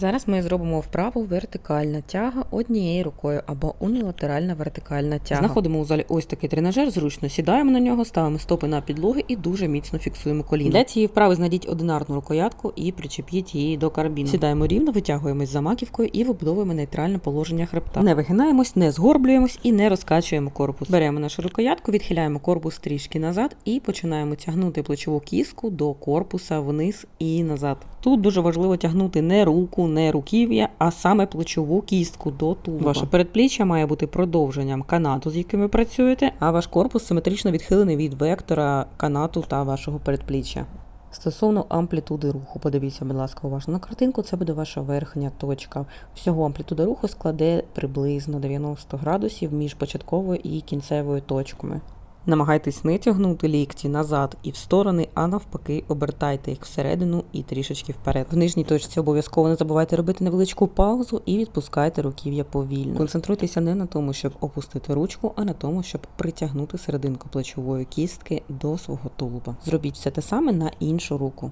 Зараз ми зробимо вправу вертикальна тяга однією рукою або унілатеральна вертикальна тяга. Знаходимо у залі ось такий тренажер, зручно сідаємо на нього, ставимо стопи на підлоги і дуже міцно фіксуємо коліна. Для цієї вправи знайдіть одинарну рукоятку і причепіть її до карабіну. Сідаємо рівно, витягуємось за маківкою і вибудовуємо нейтральне положення хребта. Не вигинаємось, не згорблюємось і не розкачуємо корпус. Беремо нашу рукоятку, відхиляємо корпус трішки назад і починаємо тягнути плечову кістку до корпуса вниз і назад. Тут дуже важливо тягнути не руку, не руків'я, а саме плечову кістку до тулуба. Ваше передпліччя має бути продовженням канату, з яким ви працюєте, а ваш корпус симетрично відхилений від вектора канату та вашого передпліччя. Стосовно амплітуди руху, подивіться, будь ласка, уважно на картинку, це буде ваша верхня точка. Всього амплітуда руху складе приблизно 90 градусів між початковою і кінцевою точками. Намагайтесь не тягнути лікті назад і в сторони, а навпаки, обертайте їх всередину і трішечки вперед. В нижній точці обов'язково не забувайте робити невеличку паузу і відпускайте руків'я повільно. Концентруйтеся не на тому, щоб опустити ручку, а на тому, щоб притягнути серединку плечової кістки до свого тулуба. Зробіть все те саме на іншу руку.